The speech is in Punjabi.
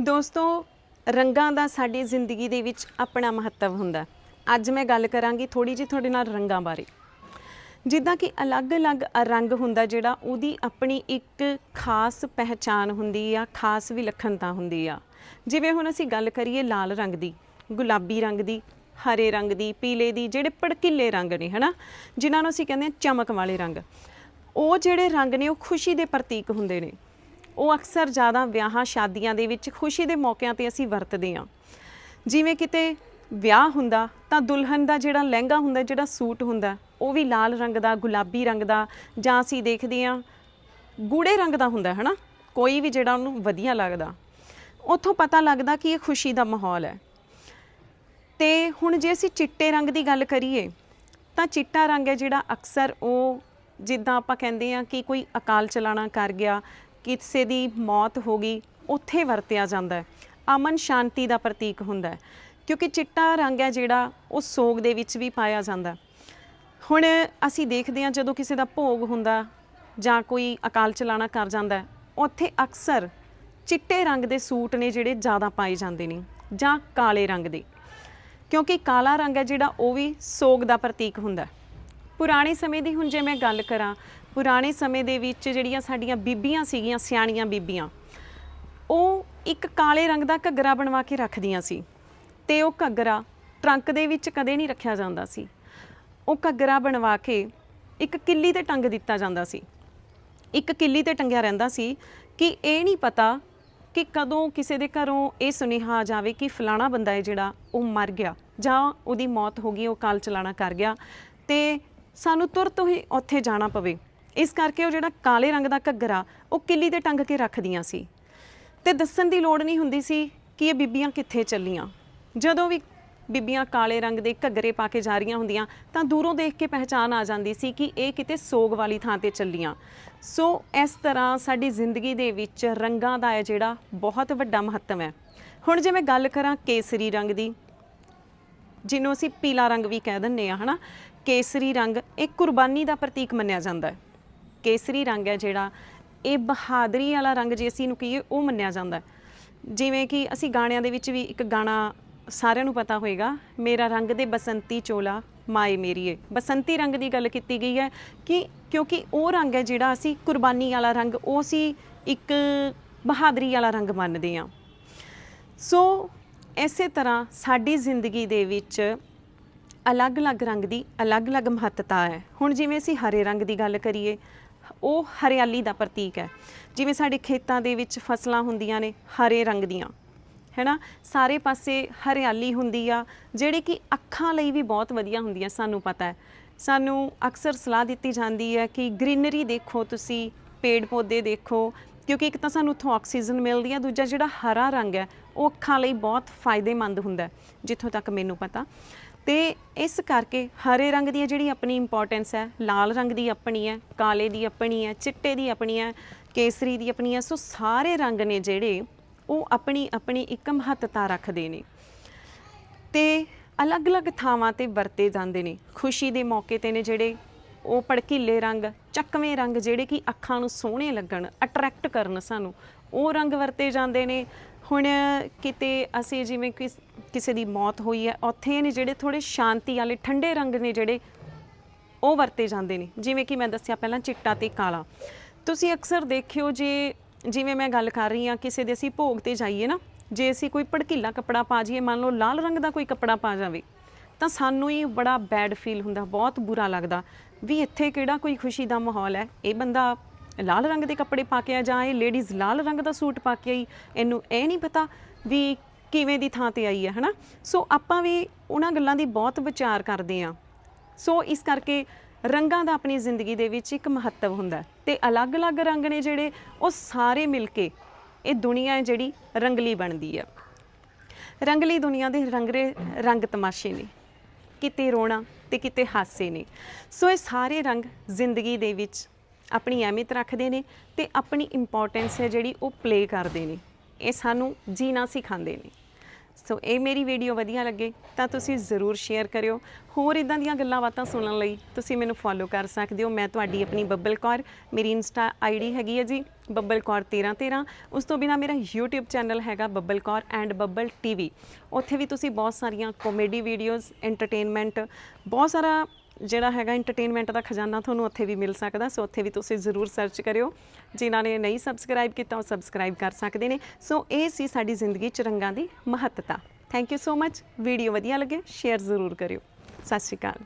ਦੋਸਤੋ, ਰੰਗਾਂ ਦਾ ਸਾਡੀ ਜ਼ਿੰਦਗੀ ਦੇ ਵਿੱਚ ਆਪਣਾ ਮਹੱਤਵ ਹੁੰਦਾ। ਅੱਜ ਮੈਂ ਗੱਲ ਕਰਾਂਗੀ ਥੋੜੀ ਜਿਹੀ ਤੁਹਾਡੇ ਨਾਲ ਰੰਗਾਂ ਬਾਰੇ। ਜਿੱਦਾਂ ਕਿ ਅਲੱਗ-ਅਲੱਗ ਰੰਗ ਹੁੰਦਾ ਜਿਹੜਾ, ਉਹਦੀ ਆਪਣੀ ਇੱਕ ਖਾਸ ਪਹਿਚਾਨ ਹੁੰਦੀ ਆ, ਖਾਸ ਵਿਲੱਖਣਤਾ ਹੁੰਦੀ ਆ। ਜਿਵੇਂ ਹੁਣ ਅਸੀਂ ਗੱਲ ਕਰੀਏ ਲਾਲ ਰੰਗ ਦੀ, ਗੁਲਾਬੀ ਰੰਗ ਦੀ, ਹਰੇ ਰੰਗ ਦੀ, ਪੀਲੇ ਦੀ, ਜਿਹੜੇ ਭੜਕੀਲੇ ਰੰਗ ਨੇ, ਹਨਾ? ਜਿਨ੍ਹਾਂ ਨੂੰ ਅਸੀਂ ਕਹਿੰਦੇ ਆ ਚਮਕ ਵਾਲੇ ਰੰਗ। ਉਹ ਜਿਹੜੇ ਰੰਗ ਨੇ, ਉਹ ਖੁਸ਼ੀ ਦੇ ਪ੍ਰਤੀਕ ਹੁੰਦੇ ਨੇ। ਉਹ ਅਕਸਰ ਜ਼ਿਆਦਾ ਵਿਆਹਾਂ ਸ਼ਾਦੀਆਂ ਦੇ ਵਿੱਚ ਖੁਸ਼ੀ ਦੇ ਮੌਕਿਆਂ ਤੇ ਅਸੀਂ ਵਰਤਦੇ ਹਾਂ। ਜਿਵੇਂ ਕਿਤੇ ਵਿਆਹ ਹੁੰਦਾ ਤਾਂ ਦੁਲਹਨ ਦਾ ਜਿਹੜਾ ਲਹਿੰਗਾ ਹੁੰਦਾ, ਜਿਹੜਾ ਸੂਟ ਹੁੰਦਾ, ਉਹ ਵੀ ਲਾਲ ਰੰਗ ਦਾ, ਗੁਲਾਬੀ ਰੰਗ ਦਾ ਜਾਂ ਅਸੀਂ ਦੇਖਦੇ ਹਾਂ ਗੂੜੇ ਰੰਗ ਦਾ ਹੁੰਦਾ, ਹਨਾ? ਕੋਈ ਵੀ ਜਿਹੜਾ ਉਹਨੂੰ ਵਧੀਆ ਲੱਗਦਾ। ਉੱਥੋਂ ਪਤਾ ਲੱਗਦਾ ਕਿ ਇਹ ਖੁਸ਼ੀ ਦਾ ਮਾਹੌਲ ਹੈ। ਤੇ ਹੁਣ ਜੇ ਅਸੀਂ ਚਿੱਟੇ ਰੰਗ ਦੀ ਗੱਲ ਕਰੀਏ, ਤਾਂ ਚਿੱਟਾ ਰੰਗ ਹੈ ਜਿਹੜਾ ਅਕਸਰ ਉਹ ਜਿੱਦਾਂ ਆਪਾਂ ਕਹਿੰਦੇ ਆ ਕਿ ਕੋਈ ਅਕਾਲ ਚਲਾਣਾ ਕਰ ਗਿਆ ਕਿਸੇ ਦੀ ਮੌਤ ਹੋ ਗਈ, ਉੱਥੇ ਵਰਤਿਆ ਜਾਂਦਾ ਹੈ। ਅਮਨ ਸ਼ਾਂਤੀ ਦਾ ਪ੍ਰਤੀਕ ਹੁੰਦਾ ਹੈ, ਕਿਉਂਕਿ ਚਿੱਟਾ ਰੰਗ ਹੈ ਜਿਹੜਾ ਉਹ ਸੋਗ ਦੇ ਵਿੱਚ ਵੀ ਪਾਇਆ ਜਾਂਦਾ ਹੁਣ ਅਸੀਂ ਦੇਖਦੇ ਹਾਂ ਜਦੋਂ ਕਿਸੇ ਦਾ ਭੋਗ ਹੁੰਦਾ ਜਾਂ ਕੋਈ ਅਕਾਲ ਚਲਾਣਾ ਕਰ ਜਾਂਦਾ ਉੱਥੇ ਅਕਸਰ ਚਿੱਟੇ ਰੰਗ ਦੇ ਸੂਟ ਨੇ ਜਿਹੜੇ ਜ਼ਿਆਦਾ ਪਾਏ ਜਾਂਦੇ ਨੇ ਜਾਂ ਕਾਲੇ ਰੰਗ ਦੇ, ਕਿਉਂਕਿ ਕਾਲਾ ਰੰਗ ਹੈ ਜਿਹੜਾ ਉਹ ਵੀ ਸੋਗ ਦਾ ਪ੍ਰਤੀਕ ਹੁੰਦਾ ਪੁਰਾਣੇ ਸਮੇਂ ਦੀ ਹੁਣ ਜੇ ਮੈਂ ਗੱਲ ਕਰਾਂ ਪੁਰਾਣੇ ਸਮੇਂ ਦੇ ਵਿੱਚ ਜਿਹੜੀਆਂ ਸਾਡੀਆਂ ਬੀਬੀਆਂ ਸੀਗੀਆਂ, ਸਿਆਣੀਆਂ ਬੀਬੀਆਂ, ਉਹ ਇੱਕ ਕਾਲੇ ਰੰਗ ਦਾ ਘੱਗਰਾ ਬਣਵਾ ਕੇ ਰੱਖਦੀਆਂ ਸੀ ਤੇ ਉਹ ਘੱਗਰਾ ਟਰੰਕ ਦੇ ਵਿੱਚ ਕਦੇ ਨਹੀਂ ਰੱਖਿਆ ਜਾਂਦਾ ਸੀ। ਉਹ ਘੱਗਰਾ ਬਣਵਾ ਕੇ ਇੱਕ ਕਿੱਲੀ ਤੇ ਟੰਗ ਦਿੱਤਾ ਜਾਂਦਾ ਸੀ। ਇੱਕ ਕਿੱਲੀ ਤੇ ਟੰਗਿਆ ਰਹਿੰਦਾ ਸੀ ਕਿ ਇਹ ਨਹੀਂ ਪਤਾ ਕਿ ਕਦੋਂ ਕਿਸੇ ਦੇ ਘਰੋਂ ਇਹ ਸੁਨੇਹਾ ਆ ਜਾਵੇ ਕਿ ਫਲਾਣਾ ਬੰਦਾ ਹੈ ਜਿਹੜਾ ਉਹ ਮਰ ਗਿਆ ਜਾਂ ਉਹਦੀ ਮੌਤ ਹੋ ਗਈ, ਉਹ ਕਾਲ ਚਲਾਣਾ ਕਰ ਗਿਆ ਤੇ ਸਾਨੂੰ ਤੁਰਤ ਹੀ ਉੱਥੇ ਜਾਣਾ ਪਵੇ। ਇਸ ਕਰਕੇ ਉਹ ਜਿਹੜਾ ਕਾਲੇ ਰੰਗ ਦਾ ਘੱਗਰਾ, ਉਹ ਕਿੱਲੀ ਤੇ ਟੰਗ ਕੇ ਰੱਖਦੀਆਂ ਸੀ। ਤੇ ਦੱਸਣ ਦੀ ਲੋੜ ਨਹੀਂ ਹੁੰਦੀ ਸੀ ਕਿ ਇਹ ਬੀਬੀਆਂ ਕਿੱਥੇ ਚੱਲੀਆਂ। ਜਦੋਂ ਵੀ ਬੀਬੀਆਂ ਕਾਲੇ ਰੰਗ ਦੇ ਘੱਗਰੇ ਪਾ ਕੇ ਜਾ ਰਹੀਆਂ ਹੁੰਦੀਆਂ, ਤਾਂ ਦੂਰੋਂ ਦੇਖ ਕੇ ਪਹਿਚਾਨ ਆ ਜਾਂਦੀ ਸੀ ਕਿ ਇਹ ਕਿਤੇ ਸੋਗ ਵਾਲੀ ਥਾਂ ਤੇ ਚੱਲੀਆਂ। ਸੋ ਇਸ ਤਰ੍ਹਾਂ ਸਾਡੀ ਜ਼ਿੰਦਗੀ ਦੇ ਵਿੱਚ ਰੰਗਾਂ ਦਾ ਹੈ ਜਿਹੜਾ ਬਹੁਤ ਵੱਡਾ ਮਹੱਤਵ ਹੈ। ਹੁਣ ਜੇ ਮੈਂ ਗੱਲ ਕਰਾਂ ਕੇਸਰੀ ਰੰਗ ਦੀ, ਜਿਹਨੂੰ ਅਸੀਂ ਪੀਲਾ ਰੰਗ ਵੀ ਕਹਿ ਦਿੰਨੇ ਆ ਹਨਾ? ਕੇਸਰੀ ਰੰਗ ਇਹ ਕੁਰਬਾਨੀ ਦਾ ਪ੍ਰਤੀਕ ਮੰਨਿਆ ਜਾਂਦਾ ਹੈ। ਕੇਸਰੀ ਰੰਗ ਹੈ ਜਿਹੜਾ, ਇਹ ਬਹਾਦਰੀ ਵਾਲਾ ਰੰਗ ਜੇ ਅਸੀਂ ਇਹਨੂੰ ਕਹੀਏ, ਉਹ ਮੰਨਿਆ ਜਾਂਦਾ ਜਿਵੇਂ ਕਿ ਅਸੀਂ ਗਾਣਿਆਂ ਦੇ ਵਿੱਚ ਵੀ ਇੱਕ ਗਾਣਾ ਸਾਰਿਆਂ ਨੂੰ ਪਤਾ ਹੋਏਗਾ, ਮੇਰਾ ਰੰਗ ਦੇ ਬਸੰਤੀ ਚੋਲਾ, ਮਾਏ ਮੇਰੀਏ ਬਸੰਤੀ ਰੰਗ ਦੀ ਗੱਲ ਕੀਤੀ ਗਈ ਹੈ ਕਿ ਕਿਉਂਕਿ ਉਹ ਰੰਗ ਹੈ ਜਿਹੜਾ ਅਸੀਂ ਕੁਰਬਾਨੀ ਵਾਲਾ ਰੰਗ, ਉਹ ਅਸੀਂ ਇੱਕ ਬਹਾਦਰੀ ਵਾਲਾ ਰੰਗ ਮੰਨਦੇ ਹਾਂ। ਸੋ ਇਸੇ ਤਰ੍ਹਾਂ ਸਾਡੀ ਜ਼ਿੰਦਗੀ ਦੇ ਵਿੱਚ ਅਲੱਗ-ਅਲੱਗ ਰੰਗ ਦੀ ਅਲੱਗ-ਅਲੱਗ ਮਹੱਤਤਾ ਹੈ। ਹੁਣ ਜਿਵੇਂ ਅਸੀਂ ਹਰੇ ਰੰਗ ਦੀ ਗੱਲ ਕਰੀਏ ਉਹ ਹਰਿਆਲੀ ਦਾ ਪ੍ਰਤੀਕ ਹੈ। ਜਿਵੇਂ ਸਾਡੇ ਖੇਤਾਂ ਦੇ ਵਿੱਚ ਫਸਲਾਂ ਹੁੰਦੀਆਂ ਨੇ ਹਰੇ ਰੰਗ ਦੀਆਂ, ਹੈਨਾ? ਸਾਰੇ ਪਾਸੇ ਹਰਿਆਲੀ ਹੁੰਦੀ ਆ, ਜਿਹੜੇ ਕਿ ਅੱਖਾਂ ਲਈ ਵੀ ਬਹੁਤ ਵਧੀਆ ਹੁੰਦੀਆਂ, ਸਾਨੂੰ ਪਤਾ ਹੈ। ਸਾਨੂੰ ਅਕਸਰ ਸਲਾਹ ਦਿੱਤੀ ਜਾਂਦੀ ਹੈ ਕਿ ਗ੍ਰੀਨਰੀ ਦੇਖੋ ਤੁਸੀਂ, ਪੇੜ ਪੌਦੇ ਦੇਖੋ, ਕਿਉਂਕਿ ਇੱਕ ਤਾਂ ਸਾਨੂੰ ਉੱਥੋਂ ਆਕਸੀਜਨ ਮਿਲਦੀ ਹੈ ਦੂਜਾ ਜਿਹੜਾ ਹਰਾ ਰੰਗ ਹੈ, ਉਹ ਅੱਖਾਂ ਲਈ ਬਹੁਤ ਫਾਇਦੇਮੰਦ ਹੁੰਦਾ ਜਿੱਥੋਂ ਤੱਕ ਮੈਨੂੰ ਪਤਾ। ਤੇ ਇਸ ਕਰਕੇ ਹਰੇ ਰੰਗ ਦੀ ਜਿਹੜੀ ਆਪਣੀ ਇੰਪੋਰਟੈਂਸ ਹੈ, ਲਾਲ ਰੰਗ ਦੀ ਆਪਣੀ ਹੈ, ਕਾਲੇ ਦੀ ਆਪਣੀ ਹੈ, ਚਿੱਟੇ ਦੀ ਆਪਣੀ ਹੈ, ਕੇਸਰੀ ਦੀ ਆਪਣੀ ਹੈ, ਸੋ ਸਾਰੇ ਰੰਗ ਨੇ ਜਿਹੜੇ ਉਹ ਆਪਣੀ ਆਪਣੀ ਇੱਕ ਮਹੱਤਤਾ ਰੱਖਦੇ ਨੇ। ਤੇ ਅਲੱਗ-ਅਲੱਗ ਥਾਵਾਂ ਤੇ ਵਰਤੇ ਜਾਂਦੇ ਨੇ। ਖੁਸ਼ੀ ਦੇ ਮੌਕੇ ਤੇ ਨੇ ਜਿਹੜੇ ਉਹ ਭੜਕੀਲੇ ਰੰਗ, ਚੱਕਵੇਂ ਰੰਗ ਜਿਹੜੇ ਕਿ ਅੱਖਾਂ ਨੂੰ ਸੋਹਣੇ ਲੱਗਣ ਅਟਰੈਕਟ ਕਰਨ ਸਾਨੂੰ, ਉਹ ਰੰਗ ਵਰਤੇ ਜਾਂਦੇ ਨੇ। ਹੁਣ ਕਿਤੇ ਅਸੀਂ ਜਿਵੇਂ ਕਿ ਕਿਸੇ ਦੀ ਮੌਤ ਹੋਈ ਹੈ, ਉੱਥੇ ਨੇ ਜਿਹੜੇ ਥੋੜੇ ਸ਼ਾਂਤੀ ਵਾਲੇ ਠੰਡੇ ਰੰਗ ਨੇ ਜਿਹੜੇ, ਉਹ ਵਰਤੇ ਜਾਂਦੇ ਨੇ। ਜਿਵੇਂ ਕਿ ਮੈਂ ਦੱਸਿਆ ਪਹਿਲਾਂ, ਚਿੱਟਾ ਤੇ ਕਾਲਾ। ਤੁਸੀਂ ਅਕਸਰ ਦੇਖਿਓ ਜੇ, ਜਿਵੇਂ ਮੈਂ ਗੱਲ ਕਰ ਰਹੀ ਹਾਂ, ਕਿਸੇ ਦੇ ਅਸੀਂ ਭੋਗ ਤੇ ਜਾਈਏ ਨਾ, ਜੇ ਅਸੀਂ ਕੋਈ ਭੜਕੀਲਾ ਕੱਪੜਾ ਪਾ ਜਾਈਏ, ਮੰਨ ਲਓ ਲਾਲ ਰੰਗ ਦਾ ਕੋਈ ਕੱਪੜਾ ਪਾ ਜਾਵੇ, ਤਾਂ ਸਾਨੂੰ ਹੀ ਬੜਾ ਬੈਡ ਫੀਲ ਹੁੰਦਾ, ਬਹੁਤ ਬੁਰਾ ਲੱਗਦਾ ਵੀ ਇੱਥੇ ਕਿਹੜਾ ਕੋਈ ਖੁਸ਼ੀ ਦਾ ਮਾਹੌਲ ਹੈ। ਇਹ ਬੰਦਾ ਲਾਲ ਰੰਗ ਦੇ ਕੱਪੜੇ ਪਾ ਕੇ ਆ ਜਾਂ ਇਹ ਲੇਡੀਜ਼ ਲਾਲ ਰੰਗ ਦਾ ਸੂਟ ਪਾ ਕੇ ਆਈ, ਇਹਨੂੰ ਇਹ ਨਹੀਂ ਪਤਾ ਵੀ ਕਿਵੇਂ ਦੀ ਥਾਂ ਤੇ ਆਈ ਹੈ, ਹਨਾ? ਸੋ ਆਪਾਂ ਵੀ ਉਹਨਾਂ ਗੱਲਾਂ ਦੀ ਬਹੁਤ ਵਿਚਾਰ ਕਰਦੇ ਆ ਸੋ ਇਸ ਕਰਕੇ ਰੰਗਾਂ ਦਾ ਆਪਣੀ ਜ਼ਿੰਦਗੀ ਦੇ ਵਿੱਚ ਇੱਕ ਮਹੱਤਵ ਹੁੰਦਾ ਹੈ ਤੇ ਅਲੱਗ-ਅਲੱਗ ਰੰਗ ਨੇ ਜਿਹੜੇ ਉਹ ਸਾਰੇ ਮਿਲ ਕੇ ਇਹ ਦੁਨੀਆ ਹੈ ਜਿਹੜੀ ਰੰਗਲੀ ਬਣਦੀ ਹੈ। ਰੰਗਲੀ ਦੁਨੀਆ ਦੇ ਰੰਗਰੇ ਰੰਗ ਤਮਾਸ਼ੇ ਨੇ, ਕਿਤੇ ਰੋਣਾ ਤੇ ਕਿਤੇ ਹਾਸੇ ਨੇ। ਸੋ ਇਹ ਸਾਰੇ ਰੰਗ ਜ਼ਿੰਦਗੀ ਦੇ ਵਿੱਚ ਆਪਣੀ ਅਹਿਮੀਅਤ ਰੱਖਦੇ ਨੇ ਤੇ ਆਪਣੀ ਇੰਪੋਰਟੈਂਸ ਹੈ ਜਿਹੜੀ ਉਹ ਪਲੇ ਕਰਦੇ ਨੇ। ਇਹ ਸਾਨੂੰ ਜੀਣਾ ਸਿਖਾਉਂਦੇ ਨੇ। ਸੋ ਇਹ ਮੇਰੀ ਵੀਡੀਓ ਵਧੀਆ ਲੱਗੇ ਤਾਂ ਤੁਸੀਂ ਜ਼ਰੂਰ ਸ਼ੇਅਰ ਕਰਿਓ। ਹੋਰ ਇਦਾਂ ਦੀਆਂ ਗੱਲਾਂ ਬਾਤਾਂ ਸੁਣਨ ਲਈ ਤੁਸੀਂ ਮੈਨੂੰ ਫੋਲੋ ਕਰ ਸਕਦੇ ਹੋ। ਮੈਂ ਤੁਹਾਡੀ ਆਪਣੀ ਬੱਬਲ ਕੌਰ, ਮੇਰੀ ਇੰਸਟਾ ਆਈਡੀ ਹੈਗੀ ਹੈ ਜੀ, ਬੱਬਲ ਕੌਰ 1313 ਉਸ ਤੋਂ ਬਿਨਾ ਮੇਰਾ YouTube ਚੈਨਲ ਹੈਗਾ ਬੱਬਲ ਕੌਰ ਐਂਡ ਬੱਬਲ ਟੀਵੀ। ਉੱਥੇ ਵੀ ਤੁਸੀਂ ਬਹੁਤ ਸਾਰੀਆਂ ਕਾਮੇਡੀ ਵੀਡੀਓਜ਼ ਐਂਟਰਟੇਨਮੈਂਟ ਬਹੁਤ ਸਾਰਾ ਜਿਹੜਾ ਹੈਗਾ ਐਂਟਰਟੇਨਮੈਂਟ ਦਾ ਖਜ਼ਾਨਾ ਤੁਹਾਨੂੰ ਉੱਥੇ ਵੀ ਮਿਲ ਸਕਦਾ, ਸੋ ਉੱਥੇ ਵੀ ਤੁਸੀਂ ਜ਼ਰੂਰ ਸਰਚ ਕਰਿਓ। ਜਿਨ੍ਹਾਂ ਨੇ ਨਹੀਂ ਸਬਸਕ੍ਰਾਈਬ ਕੀਤਾ, ਉਹ ਸਬਸਕ੍ਰਾਈਬ ਕਰ ਸਕਦੇ ਨੇ। ਸੋ ਇਹ ਸੀ ਸਾਡੀ ਜ਼ਿੰਦਗੀ ਚ ਰੰਗਾਂ ਦੀ ਮਹੱਤਤਾ। Thank you so much video ਵਧੀਆ ਲੱਗੇ ਸ਼ੇਅਰ ਜ਼ਰੂਰ ਕਰਿਓ। ਸਤਿ ਸ਼੍ਰੀ ਅਕਾਲ।